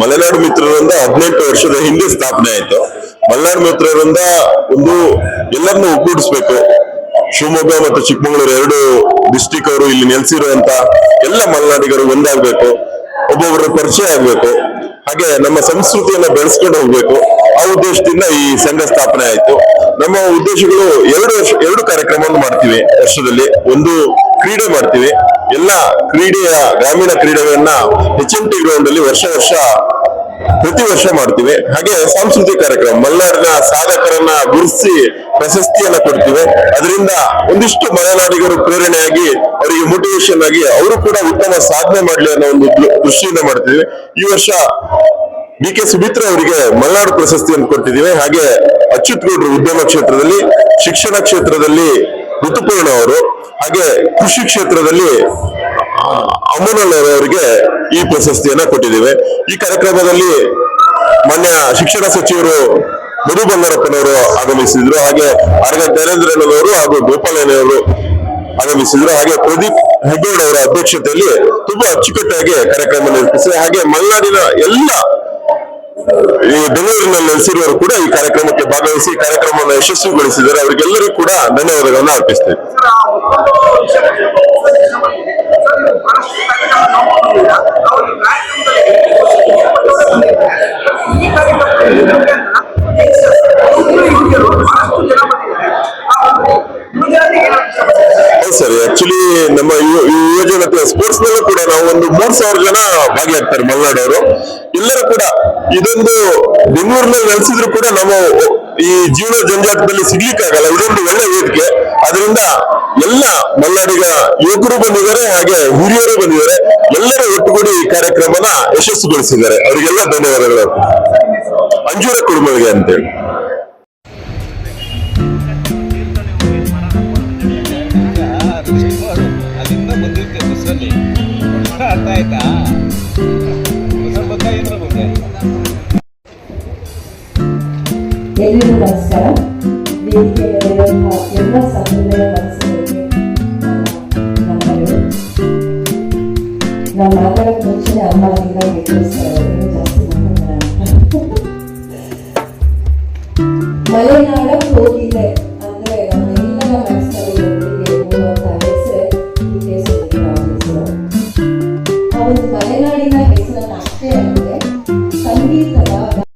ಮಲೆನಾಡು ಮಿತ್ರರಿಂದ ಹದಿನೆಂಟು ವರ್ಷದ ಹಿಂದೆ ಸ್ಥಾಪನೆ ಆಯಿತು. ಮಲೆನಾಡು ಮಿತ್ರರಿಂದ ಒಂದು ಎಲ್ಲರನ್ನೂ ಒಗ್ಗೂಡಿಸ್ಬೇಕು. ಶಿವಮೊಗ್ಗ ಮತ್ತು ಚಿಕ್ಕಮಗಳೂರು ಎರಡು ಡಿಸ್ಟಿಕ್ ಅವರು ಇಲ್ಲಿ ನೆಲೆಸಿರುವಂತ ಎಲ್ಲ ಮಲೆನಾಡಿಗರು ಒಂದಾಗಬೇಕು. ಒಬ್ಬೊಬ್ಬರ ಪರಿಚಯ ಆಗ್ಬೇಕು. ಹಾಗೆ ನಮ್ಮ ಸಂಸ್ಕೃತಿಯನ್ನ ಬೆಳೆಸ್ಕೊಂಡು ಹೋಗ್ಬೇಕು. ಆ ಉದ್ದೇಶದಿಂದ ಈ ಸಂಘ ಸ್ಥಾಪನೆ ಆಯ್ತು. ನಮ್ಮ ಉದ್ದೇಶಗಳು ಎರಡು ವರ್ಷ, ಎರಡು ಕಾರ್ಯಕ್ರಮವನ್ನು ಮಾಡ್ತೀವಿ ವರ್ಷದಲ್ಲಿ. ಒಂದು ಕ್ರೀಡೆ ಮಾಡ್ತೀವಿ. ಎಲ್ಲ ಕ್ರೀಡೆಯ, ಗ್ರಾಮೀಣ ಕ್ರೀಡೆಗಳನ್ನ ಎಚ್ ಎಂ ಟಿ ಗ್ರೌಂಡ್ ಅಲ್ಲಿ ವರ್ಷ ವರ್ಷ ಪ್ರತಿ ವರ್ಷ ಮಾಡ್ತೀವಿ. ಹಾಗೆ ಸಾಂಸ್ಕೃತಿಕ ಕಾರ್ಯಕ್ರಮ, ಮಲೆನಾಡಿನ ಸಾಧಕರನ್ನ ಗುರುಸಿ ಪ್ರಶಸ್ತಿಯನ್ನ ಕೊಡ್ತೀವಿ. ಅದರಿಂದ ಒಂದಿಷ್ಟು ಮಲೆನಾಡಿಗರು ಪ್ರೇರಣೆಯಾಗಿ, ಅವರಿಗೆ ಮೋಟಿವೇಶನ್ ಆಗಿ, ಅವರು ಕೂಡ ಉತ್ತಮ ಸಾಧನೆ ಮಾಡ್ಲಿ ಅನ್ನೋ ಒಂದು ದೃಷ್ಟಿಯಿಂದ ಮಾಡ್ತೀವಿ. ಈ ವರ್ಷ ಡಿ ಕೆ ಸುಮಿತ್ರ ಅವರಿಗೆ ಮಲೆನಾಡು ಪ್ರಶಸ್ತಿಯನ್ನು ಕೊಟ್ಟಿದ್ದೀವಿ. ಹಾಗೆ ಅಚ್ಯುತ್ ಗೌಡ್ರು ಉದ್ಯಮ ಕ್ಷೇತ್ರದಲ್ಲಿ, ಶಿಕ್ಷಣ ಕ್ಷೇತ್ರದಲ್ಲಿ ಋತುಪೂರ್ಣ ಅವರು, ಹಾಗೆ ಕೃಷಿ ಕ್ಷೇತ್ರದಲ್ಲಿ ಅಮೋನಲ್ ಅವರಿಗೆ ಈ ಪ್ರಶಸ್ತಿಯನ್ನ ಕೊಟ್ಟಿದ್ದೇವೆ. ಈ ಕಾರ್ಯಕ್ರಮದಲ್ಲಿ ಮಾನ್ಯ ಶಿಕ್ಷಣ ಸಚಿವರು ಮಧು ಬಂಗಾರಪ್ಪನವರು ಆಗಮಿಸಿದ್ರು. ಹಾಗೆ ಅರಗ ನರೇಂದ್ರನವರು ಹಾಗೂ ಗೋಪಾಲಯ್ಯನವರು ಆಗಮಿಸಿದ್ರು. ಹಾಗೆ ಪ್ರದೀಪ್ ಹೆಗ್ಗೋಡ್ ಅವರ ಅಧ್ಯಕ್ಷತೆಯಲ್ಲಿ ತುಂಬಾ ಅಚ್ಚುಕಟ್ಟಾಗಿ ಕಾರ್ಯಕ್ರಮ ನಿರ್ಮಿಸಿದೆ ಹಾಗೆ ಮಲೆನಾಡಿನ ಎಲ್ಲ ಈ ಬೆಂಗಳೂರಿನಲ್ಲಿ ನೆಲೆಸಿರುವವರು ಕೂಡ ಈ ಕಾರ್ಯಕ್ರಮಕ್ಕೆ ಭಾಗವಹಿಸಿ ಕಾರ್ಯಕ್ರಮವನ್ನು ಯಶಸ್ವಿಗೊಳಿಸಿದ್ದಾರೆ ಅವರಿಗೆಲ್ಲರೂ ಕೂಡ ಧನ್ಯವಾದಗಳನ್ನು ಅರ್ಪಿಸ್ತೇವೆ ಸರ್ ಆಕ್ಚುಲಿ ನಮ್ಮ ಯುವ ಜನತೆ ಸ್ಪೋರ್ಟ್ಸ್ ನಲ್ಲೂ ಕೂಡ ನಾವು ಒಂದು ಮೂರ್ ಸಾವಿರ ಜನ ಭಾಗಿಯಾಗ್ತಾರೆ ಮಲೆನಾಡವರು. ಎಲ್ಲರೂ ಕೂಡ ಇದೊಂದು ಬೆಂಗಳೂರಿನಲ್ಲಿ ನೆಲೆಸಿದ್ರು ಕೂಡ ನಾವು ಈ ಜೀವನ ಜಂಜಾಟದಲ್ಲಿ ಸಿಗ್ಲಿಕ್ಕಾಗಲ್ಲ. ಇದೊಂದು ಒಳ್ಳೆ ವೇದಿಕೆ. ಅದರಿಂದ ಎಲ್ಲ ಮಲ್ಲಾಡಿಗ ಯುವಕರು ಬಂದಿದ್ದಾರೆ, ಹಾಗೆ ಹಿರಿಯರು ಬಂದಿದ್ದಾರೆ. ಎಲ್ಲರೂ ಒಟ್ಟುಗೂಡಿ ಈ ಕಾರ್ಯಕ್ರಮನ ಯಶಸ್ಸುಗೊಳಿಸಿದ್ದಾರೆ ಅವರಿಗೆಲ್ಲ ಧನ್ಯವಾದಗಳು. ಅಂಜೂರ ಕುರುಮಳಿಗೆ ಅಂತೇಳಿ. ಅರ್ಥ ಆಯ್ತಾ? ಎಲ್ರಿಗೂ ನಮಸ್ಕಾರ ವೇದಿಕೆಯಲ್ಲಿರುವಂತಹ ಎಲ್ಲ ಸಂಪ್ರದಾಯ ಮನಸ್ಸುಗಳಿಗೆ ನಮ್ಮಗಳು ನಾವು ಮಾತಾಡೋಕೆ ಮುಂಚೆನೆ ಅಮ್ಮ ಅಲ್ಲಿಂದ ಗೆಲ್ಲಿಸ್ತಾರೆ ಅವರು ಜಾಸ್ತಿ ಮಾತಾಡೋಣ ಮಲೆನಾಡ ಹೋಗಿದೆ ಅಂದ್ರೆ ನಮ್ಮೆಲ್ಲರ ಮನಸ್ಸಲ್ಲಿ ಒಟ್ಟಿಗೆ ಮೂಡುವಂತಹ ಹೆಸರೇ ಡಿ ಕೆ ಸುಧೀರ್ ಅವರ ಹೆಸರು ಆ ಒಂದು ಮಲೆನಾಡಿನ ಹೆಸರನ್ನ ಅಷ್ಟೇ ಅಲ್ಲ